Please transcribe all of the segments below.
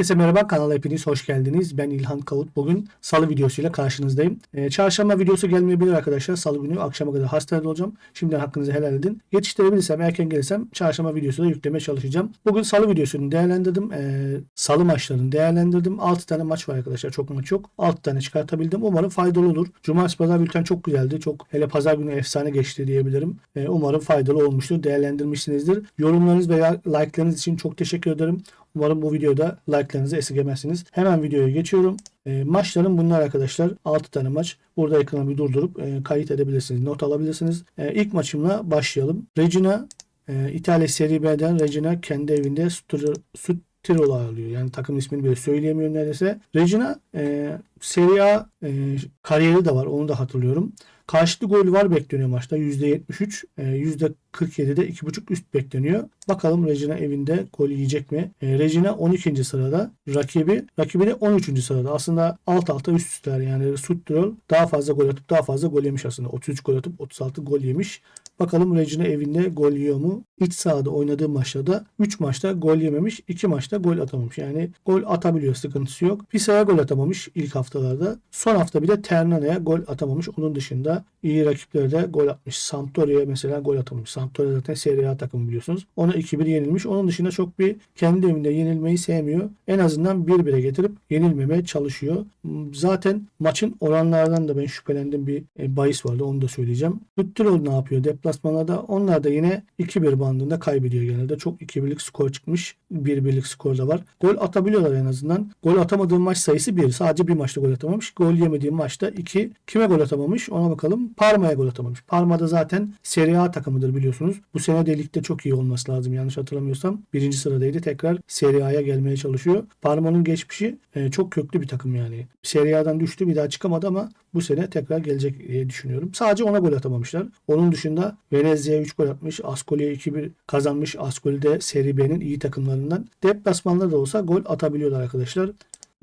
Herkese merhaba kanala hepiniz hoş geldiniz. Ben İlhan Kavut. Bugün salı videosuyla karşınızdayım. Ee, çarşamba videosu gelmeyebilir arkadaşlar. Salı günü akşama kadar hastanede olacağım. Şimdiden hakkınızı helal edin. Yetiştirebilirsem erken gelirsem çarşamba videosu da yüklemeye çalışacağım. Bugün salı videosunu değerlendirdim. Ee, salı maçlarını değerlendirdim. 6 tane maç var arkadaşlar. Çok maç yok. 6 tane çıkartabildim. Umarım faydalı olur. Cumartesi pazar bülten çok güzeldi. Çok hele pazar günü efsane geçti diyebilirim. Ee, umarım faydalı olmuştur. Değerlendirmişsinizdir. Yorumlarınız veya like'larınız için çok teşekkür ederim. Umarım bu videoda like'larınızı esirgemezsiniz. Hemen videoya geçiyorum. E, maçların bunlar arkadaşlar. 6 tane maç. Burada ekranı bir durdurup e, kayıt edebilirsiniz. Not alabilirsiniz. E, ilk maçımla başlayalım. Regina e, İtalya Serie B'den Regina kendi evinde Suttirolo alıyor. Yani takım ismini böyle söyleyemiyorum neredeyse. Regina e, Serie A e, kariyeri de var. Onu da hatırlıyorum. Karşılıklı gol var bekleniyor maçta. %73, e, %47'de 2.5 üst bekleniyor. Bakalım Regina evinde gol yiyecek mi? E, Regina 12. sırada. Rakibi rakibi de 13. sırada. Aslında alt alta üst üsteler yani Suttrol daha fazla gol atıp daha fazla gol yemiş aslında. 33 gol atıp 36 gol yemiş. Bakalım Regina evinde gol yiyor mu? İç sahada oynadığı maçlarda 3 maçta gol yememiş, 2 maçta gol atamamış. Yani gol atabiliyor sıkıntısı yok. Pisa'ya gol atamamış ilk haftalarda. Son hafta bir de Ternana'ya gol atamamış. Onun dışında iyi rakiplerde gol atmış. Sampdoria'ya mesela gol atamamış. Sampdoria zaten Serie A takımı biliyorsunuz. Ona 2-1 yenilmiş. Onun dışında çok bir kendi evinde yenilmeyi sevmiyor. En azından 1-1'e getirip yenilmemeye çalışıyor. Zaten maçın oranlardan da ben şüphelendim bir e, bahis vardı. Onu da söyleyeceğim. Lüttirol ne yapıyor? Deplasmanlarda onlar da yine 2-1 bandında kaybediyor genelde. Çok 2-1'lik skor çıkmış. 1-1'lik skor da var. Gol atabiliyorlar en azından. Gol atamadığım maç sayısı 1. Sadece bir maçta gol atamamış. Gol yemediğim maçta 2. Kime gol atamamış? Ona bakalım. Parma'ya gol atamamış. Parma'da zaten Serie A takımıdır biliyorsunuz. Bu sene de ligde çok iyi olması lazım yanlış hatırlamıyorsam. Birinci sıradaydı. Tekrar Serie A'ya gelmeye çalışıyor. Parma'nın geçmişi e, çok köklü bir takım yani. Serie A'dan düştü bir daha çıkamadı ama bu sene tekrar gelecek diye düşünüyorum. Sadece ona gol atamamışlar. Onun dışında Venezia'ya 3 gol atmış. Ascoli'ye 2-1 kazanmış. Ascoli de Serie B'nin iyi takımlarından. Deplasmanda da olsa gol atabiliyorlar arkadaşlar.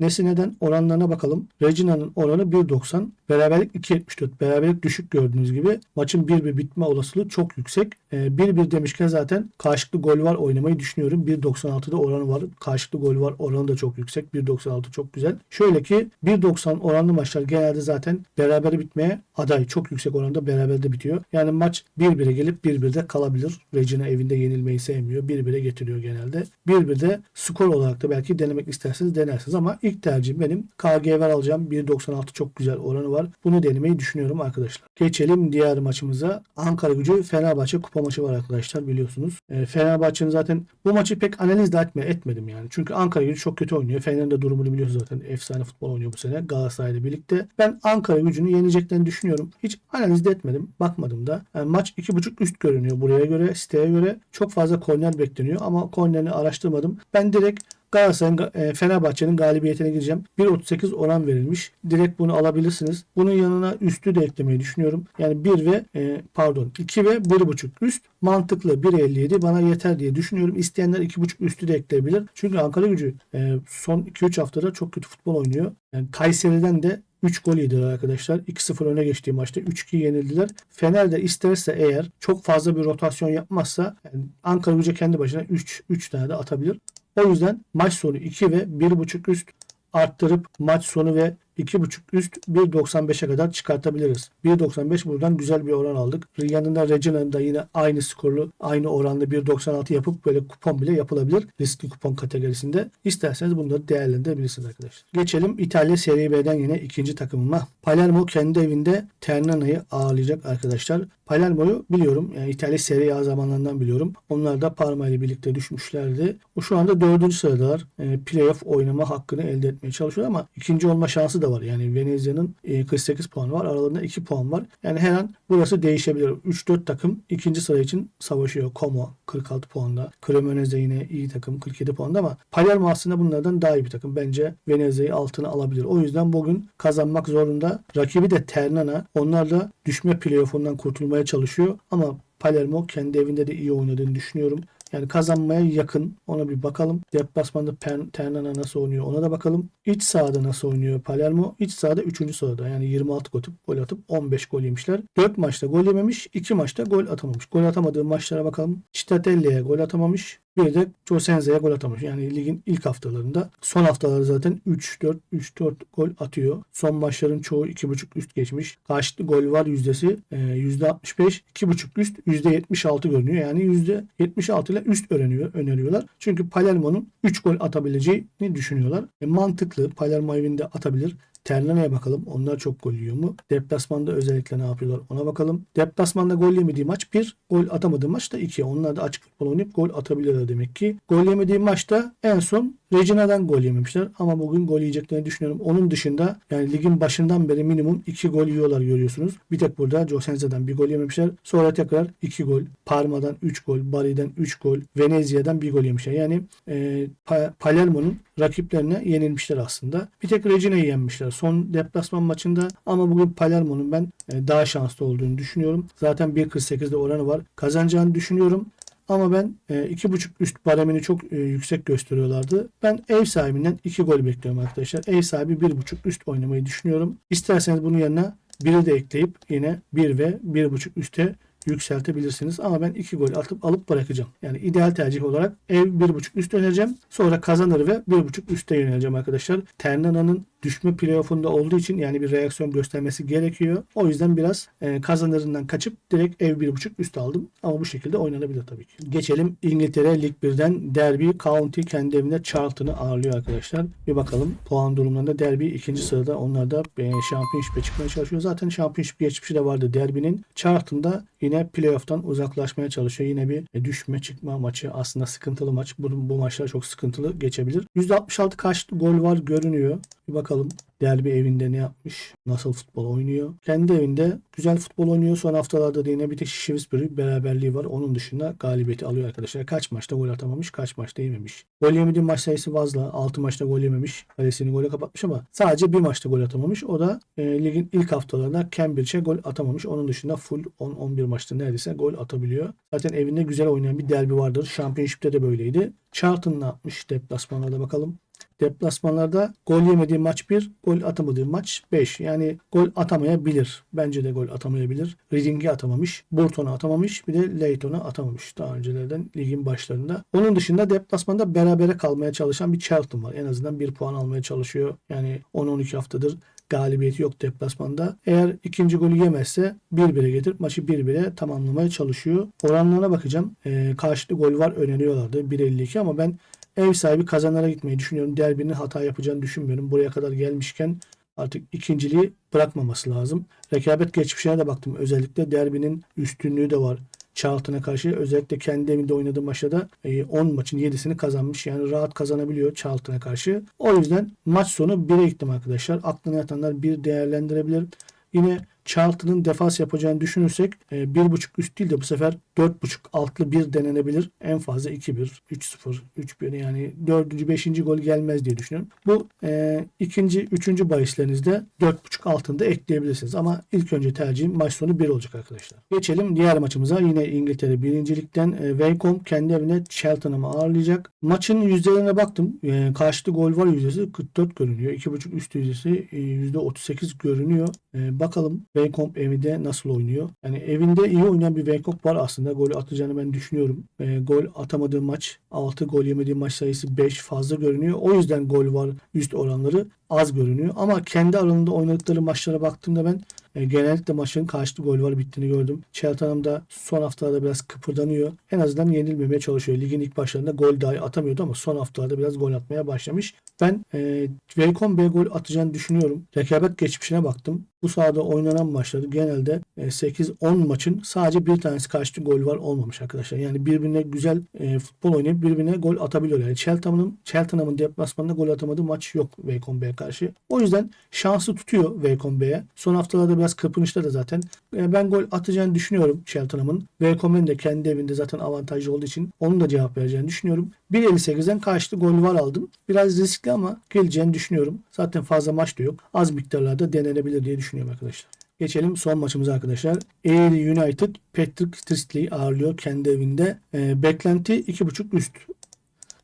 Nesi neden oranlarına bakalım. Regina'nın oranı 1.90. Beraberlik 2.74. Beraberlik düşük gördüğünüz gibi. Maçın 1-1 bitme olasılığı çok yüksek. 1-1 ee, demişken zaten karşılıklı gol var oynamayı düşünüyorum. 1.96'da oranı var. Karşılıklı gol var oranı da çok yüksek. 1.96 çok güzel. Şöyle ki 1.90 oranlı maçlar genelde zaten beraber bitmeye aday. Çok yüksek oranda beraber de bitiyor. Yani maç 1-1'e gelip 1-1'de kalabilir. Regina evinde yenilmeyi sevmiyor. 1-1'e getiriyor genelde. 1-1'de skor olarak da belki denemek isterseniz denersiniz ama ilk tercihim benim KGV alacağım. 1.96 çok güzel oranı var. Bunu denemeyi düşünüyorum arkadaşlar. Geçelim diğer maçımıza. Ankara gücü Fenerbahçe kupa maçı var arkadaşlar biliyorsunuz. E, Fenerbahçe'nin zaten bu maçı pek analiz de etme, etmedim yani. Çünkü Ankara gücü çok kötü oynuyor. Fener'in de durumunu biliyorsunuz zaten. Efsane futbol oynuyor bu sene Galatasaray'la birlikte. Ben Ankara gücünü yeneceklerini düşünüyorum. Hiç analiz de etmedim. Bakmadım da. Yani maç 2.5 üst görünüyor buraya göre. Siteye göre çok fazla korner bekleniyor ama kornerini araştırmadım. Ben direkt Galatasaray'ın e, Fenerbahçe'nin galibiyetine gireceğim. 1.38 oran verilmiş. Direkt bunu alabilirsiniz. Bunun yanına üstü de eklemeyi düşünüyorum. Yani 1 ve e, pardon 2 ve 1.5 üst mantıklı 1.57 bana yeter diye düşünüyorum. İsteyenler 2.5 üstü de ekleyebilir. Çünkü Ankara gücü e, son 2-3 haftada çok kötü futbol oynuyor. Yani Kayseri'den de 3 gol yediler arkadaşlar. 2-0 öne geçtiği maçta 3-2 yenildiler. Fener de isterse eğer çok fazla bir rotasyon yapmazsa yani Ankara gücü kendi başına 3 3 tane de atabilir. O yüzden maç sonu 2 ve 1.5 üst arttırıp maç sonu ve 2.5 üst 1.95'e kadar çıkartabiliriz. 1.95 buradan güzel bir oran aldık. Yanında Regina'nın da yine aynı skorlu, aynı oranlı 1.96 yapıp böyle kupon bile yapılabilir. Riskli kupon kategorisinde. İsterseniz bunları değerlendirebilirsiniz arkadaşlar. Geçelim İtalya Serie B'den yine ikinci takımıma. Palermo kendi evinde Ternana'yı ağırlayacak arkadaşlar. Palermo'yu biliyorum. Yani İtalya Serie A zamanlarından biliyorum. Onlar da Parma ile birlikte düşmüşlerdi. O şu anda dördüncü sıradalar. E, playoff oynama hakkını elde etmeye çalışıyor ama ikinci olma şansı da var. Yani Venezia'nın 48 e, puanı var. Aralarında 2 puan var. Yani her an burası değişebilir. 3-4 takım ikinci sıra için savaşıyor. Como 46 puanda. Cremonese yine iyi takım 47 puanda ama Palermo aslında bunlardan daha iyi bir takım. Bence Venezia'yı altına alabilir. O yüzden bugün kazanmak zorunda. Rakibi de Ternana. Onlar da düşme playoff'undan kurtulmaya çalışıyor. Ama Palermo kendi evinde de iyi oynadığını düşünüyorum. Yani kazanmaya yakın. Ona bir bakalım. Deplasmanda Ternana nasıl oynuyor ona da bakalım. İç sahada nasıl oynuyor Palermo? İç sahada 3. sırada. Yani 26 gol atıp, gol atıp 15 gol yemişler. 4 maçta gol yememiş. 2 maçta gol atamamış. Gol atamadığı maçlara bakalım. Cittadella'ya gol atamamış. Bir de Josenza'ya gol atamış. Yani ligin ilk haftalarında. Son haftaları zaten 3-4 3-4 gol atıyor. Son maçların çoğu 2.5 üst geçmiş. Karşılıklı gol var yüzdesi e, %65. 2.5 üst %76 görünüyor. Yani %76 ile üst öneriyor, öneriyorlar. Çünkü Palermo'nun 3 gol atabileceğini düşünüyorlar. E, mantıklı. Palermo evinde atabilir. Ternana'ya bakalım. Onlar çok gol yiyor mu? Deplasmanda özellikle ne yapıyorlar ona bakalım. Deplasmanda gol yemediği maç 1. Gol atamadığı maç da 2. Onlar da açık futbol oynayıp gol atabilirler demek ki. Gol yemediği maçta en son Regina'dan gol yememişler. Ama bugün gol yiyeceklerini düşünüyorum. Onun dışında yani ligin başından beri minimum 2 gol yiyorlar görüyorsunuz. Bir tek burada Josenza'dan bir gol yememişler. Sonra tekrar 2 gol. Parma'dan 3 gol. Bari'den 3 gol. Venezia'dan bir gol yemişler. Yani e, Pa- Palermo'nun rakiplerine yenilmişler aslında. Bir tek Regina'yı yenmişler son deplasman maçında ama bugün Palermo'nun ben e, daha şanslı olduğunu düşünüyorum. Zaten 1.48'de oranı var. Kazanacağını düşünüyorum. Ama ben e, 2.5 üst baremini çok e, yüksek gösteriyorlardı. Ben ev sahibinden 2 gol bekliyorum arkadaşlar. Ev sahibi 1.5 üst oynamayı düşünüyorum. İsterseniz bunun yanına 1'i de ekleyip yine 1 ve 1.5 üste yükseltebilirsiniz. Ama ben 2 gol atıp alıp bırakacağım. Yani ideal tercih olarak ev 1.5 üst önereceğim. Sonra kazanır ve 1.5 üste yöneleceğim arkadaşlar. Ternana'nın düşme playoff'unda olduğu için yani bir reaksiyon göstermesi gerekiyor. O yüzden biraz e, kazanırından kaçıp direkt ev 1.5 üst aldım. Ama bu şekilde oynanabilir tabii ki. Geçelim İngiltere Lig 1'den Derby County kendi evinde Charlton'ı ağırlıyor arkadaşlar. Bir bakalım puan durumlarında Derby ikinci sırada. Onlar da e, Championship'e çıkmaya çalışıyor. Zaten Championship geçmişi de vardı Derby'nin. Charlton'da yine playoff'tan uzaklaşmaya çalışıyor. Yine bir e, düşme çıkma maçı. Aslında sıkıntılı maç. Bu, bu maçlar çok sıkıntılı geçebilir. %66 kaç gol var görünüyor. Bir bakalım Derbi evinde ne yapmış? Nasıl futbol oynuyor? Kendi evinde güzel futbol oynuyor. Son haftalarda da yine bir tek Shrewsbury beraberliği var. Onun dışında galibiyeti alıyor arkadaşlar. Kaç maçta gol atamamış, kaç maçta yememiş. Gol yemediği maç sayısı fazla. 6 maçta gol yememiş. Kalesini gole kapatmış ama sadece bir maçta gol atamamış. O da e, ligin ilk haftalarında Cambridge'e gol atamamış. Onun dışında full 10-11 maçta neredeyse gol atabiliyor. Zaten evinde güzel oynayan bir derbi vardır. Championship'te de böyleydi. Charlton ne yapmış? Deplasmanlarda bakalım. Deplasmanlarda gol yemediği maç 1, gol atamadığı maç 5. Yani gol atamayabilir. Bence de gol atamayabilir. Reading'i atamamış. Burton'u atamamış. Bir de Leyton'u atamamış daha öncelerden ligin başlarında. Onun dışında deplasmanda berabere kalmaya çalışan bir Charlton var. En azından bir puan almaya çalışıyor. Yani 10-12 haftadır galibiyeti yok deplasmanda. Eğer ikinci golü yemezse 1-1'e getirip maçı 1-1'e tamamlamaya çalışıyor. Oranlarına bakacağım. Ee, karşılıklı gol var öneriyorlardı 1.52 ama ben ev sahibi kazanlara gitmeyi düşünüyorum. Derbinin hata yapacağını düşünmüyorum. Buraya kadar gelmişken artık ikinciliği bırakmaması lazım. Rekabet geçmişine de baktım. Özellikle derbinin üstünlüğü de var. Charlton'a karşı özellikle kendi evinde oynadığı maçta da 10 maçın 7'sini kazanmış. Yani rahat kazanabiliyor Charlton'a karşı. O yüzden maç sonu 1'e gittim arkadaşlar. Aklına yatanlar bir değerlendirebilir. Yine Charlton'ın defans yapacağını düşünürsek e, 1.5 üst değil de bu sefer 4.5 altlı bir denenebilir. En fazla 2-1, 3-0, 3-1 yani 4. 5. gol gelmez diye düşünüyorum. Bu e, ikinci, üçüncü bahislerinizde 4.5 altında ekleyebilirsiniz. Ama ilk önce tercihim maç sonu 1 olacak arkadaşlar. Geçelim diğer maçımıza. Yine İngiltere birincilikten e, Wycombe kendi evine Cheltenham'ı ağırlayacak. Maçın yüzdelerine baktım. E, karşıtı gol var yüzdesi 44 görünüyor. 2.5 üst yüzdesi e, %38 görünüyor. E, bakalım Wycombe evinde nasıl oynuyor? Yani evinde iyi oynayan bir Wycombe var aslında. Gol atacağını ben düşünüyorum. E, gol atamadığı maç 6 gol yemediği maç sayısı 5 fazla görünüyor. O yüzden gol var üst oranları az görünüyor. Ama kendi alanında oynadıkları maçlara baktığımda ben e, genellikle maçın karşılıklı gol var bittiğini gördüm. Cheltenham da son haftalarda biraz kıpırdanıyor. En azından yenilmemeye çalışıyor. Ligin ilk başlarında gol dahi atamıyordu ama son haftalarda biraz gol atmaya başlamış. Ben e, Welcome gol atacağını düşünüyorum. Rekabet geçmişine baktım. Bu sahada oynanan maçları genelde e, 8-10 maçın sadece bir tanesi karşılıklı gol var olmamış arkadaşlar. Yani birbirine güzel e, futbol oynayıp birbirine gol atabiliyor. Yani Cheltenham'ın Cheltenham'ın deplasmanında gol atamadığı maç yok Welcome B'ye karşı. O yüzden şansı tutuyor Welcome B'ye. Son haftalarda biraz kırpınışta da zaten. E, ben gol atacağını düşünüyorum Cheltenham'ın. Welcome'ın de kendi evinde zaten avantajlı olduğu için onun da cevap vereceğini düşünüyorum. 1.58'den karşılıklı gol var aldım. Biraz riskli ama geleceğini düşünüyorum. Zaten fazla maç da yok. Az miktarlarda denenebilir diye düşünüyorum arkadaşlar. Geçelim son maçımıza arkadaşlar. Eğri United Patrick Tristley'i ağırlıyor kendi evinde. E, beklenti 2.5 üst.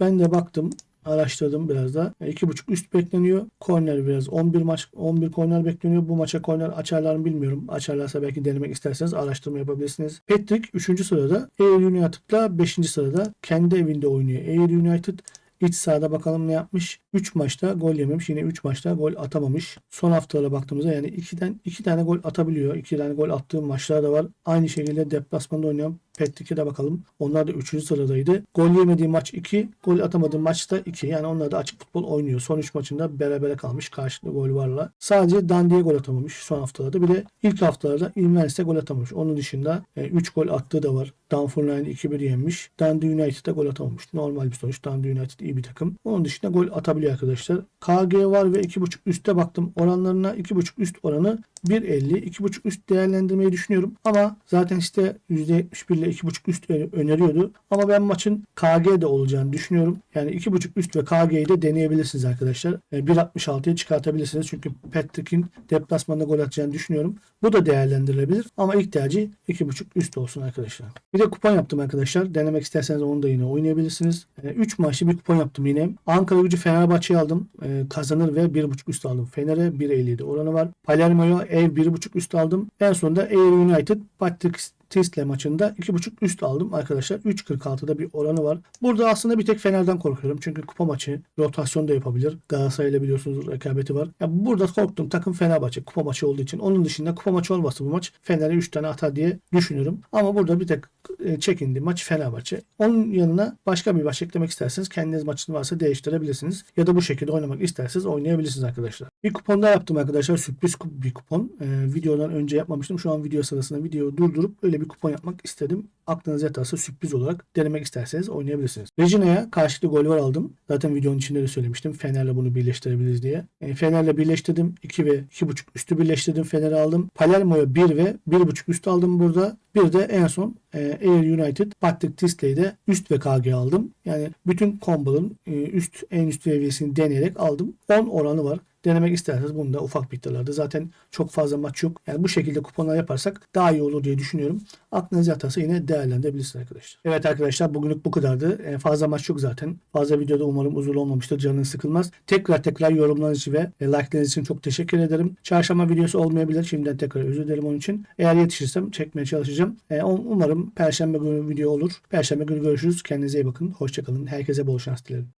Ben de baktım araştırdım biraz da. E, 2.5 üst bekleniyor. Korner biraz 11 maç 11 korner bekleniyor. Bu maça korner açarlar mı bilmiyorum. Açarlarsa belki denemek isterseniz araştırma yapabilirsiniz. Patrick 3. sırada. Air United'la 5. sırada. Kendi evinde oynuyor. Air United İç sahada bakalım ne yapmış. 3 maçta gol yememiş. Yine 3 maçta gol atamamış. Son haftalara baktığımızda yani 2'den 2 tane gol atabiliyor. 2 tane gol attığı maçlar da var. Aynı şekilde deplasmanda oynayan Patrick'e de bakalım. Onlar da 3. sıradaydı. Gol yemediği maç 2, gol atamadığı maçta 2. Yani onlar da açık futbol oynuyor. Son 3 maçında berabere kalmış karşılıklı gol varla. Sadece Dandi'ye gol atamamış son haftalarda. Bir de ilk haftalarda Invens'e gol atamamış. Onun dışında 3 gol attığı da var. Dunfermline 2-1 yenmiş. Dundee United'a gol atamamış. Normal bir sonuç. Dundee United iyi bir takım. Onun dışında gol atabiliyor arkadaşlar. KG var ve 2.5 üste baktım. Oranlarına 2.5 üst oranı 1.50. 2.5 üst değerlendirmeyi düşünüyorum. Ama zaten işte %71 ile 2.5 üst öneriyordu. Ama ben maçın KG de olacağını düşünüyorum. Yani 2.5 üst ve KG'yi de deneyebilirsiniz arkadaşlar. E, 1.66'ya çıkartabilirsiniz. Çünkü Patrick'in deplasmanda gol atacağını düşünüyorum. Bu da değerlendirilebilir. Ama ilk tercih 2.5 üst olsun arkadaşlar. Bir de kupon yaptım arkadaşlar. Denemek isterseniz onu da yine oynayabilirsiniz. 3 maçlı bir kupon yaptım yine. Ankara gücü Fenerbahçe'yi aldım. E, kazanır ve 1.5 üst aldım. Fener'e 1.57 oranı var. Palermo'ya ev 1.5 üst aldım. En sonunda Air United Patrick Tisle maçında 2.5 üst aldım arkadaşlar. 3.46'da bir oranı var. Burada aslında bir tek Fener'den korkuyorum. Çünkü kupa maçı rotasyon da yapabilir. Galatasaray'la biliyorsunuz rekabeti var. Ya burada korktum takım Fenerbahçe kupa maçı olduğu için. Onun dışında kupa maçı olmasa bu maç Fener'e 3 tane atar diye düşünürüm. Ama burada bir tek e, çekindi maç Fenerbahçe. Onun yanına başka bir maç eklemek isterseniz kendiniz maçınız varsa değiştirebilirsiniz. Ya da bu şekilde oynamak isterseniz oynayabilirsiniz arkadaşlar. Bir kupon daha yaptım arkadaşlar. Sürpriz bir kupon. Ee, videodan önce yapmamıştım. Şu an video sırasında videoyu durdurup öyle bir kupon yapmak istedim. Aklınıza yatarsa sürpriz olarak denemek isterseniz oynayabilirsiniz. Regina'ya karşılıklı gol var aldım. Zaten videonun içinde de söylemiştim. Fener'le bunu birleştirebiliriz diye. E, Fener'le birleştirdim. 2 ve 2.5 üstü birleştirdim. Fener'i aldım. Palermo'ya 1 ve 1.5 üstü aldım burada. Bir de en son e, Air United Patrick Tisley'i de üst ve KG aldım. Yani bütün komboların e, üst en üst seviyesini deneyerek aldım. 10 oranı var. Denemek isterseniz bunu da ufak miktarlarda. Zaten çok fazla maç yok. Yani bu şekilde kuponlar yaparsak daha iyi olur diye düşünüyorum. Aklınız yatarsa yine değerlendirebilirsiniz arkadaşlar. Evet arkadaşlar bugünlük bu kadardı. En fazla maç yok zaten. Fazla videoda umarım uzun olmamıştır. Canınız sıkılmaz. Tekrar tekrar yorumlarınız ve like'larınız için çok teşekkür ederim. Çarşamba videosu olmayabilir. Şimdiden tekrar özür dilerim onun için. Eğer yetişirsem çekmeye çalışacağım. E, umarım Perşembe günü video olur. Perşembe günü görüşürüz. Kendinize iyi bakın. Hoşçakalın. Herkese bol şans dilerim.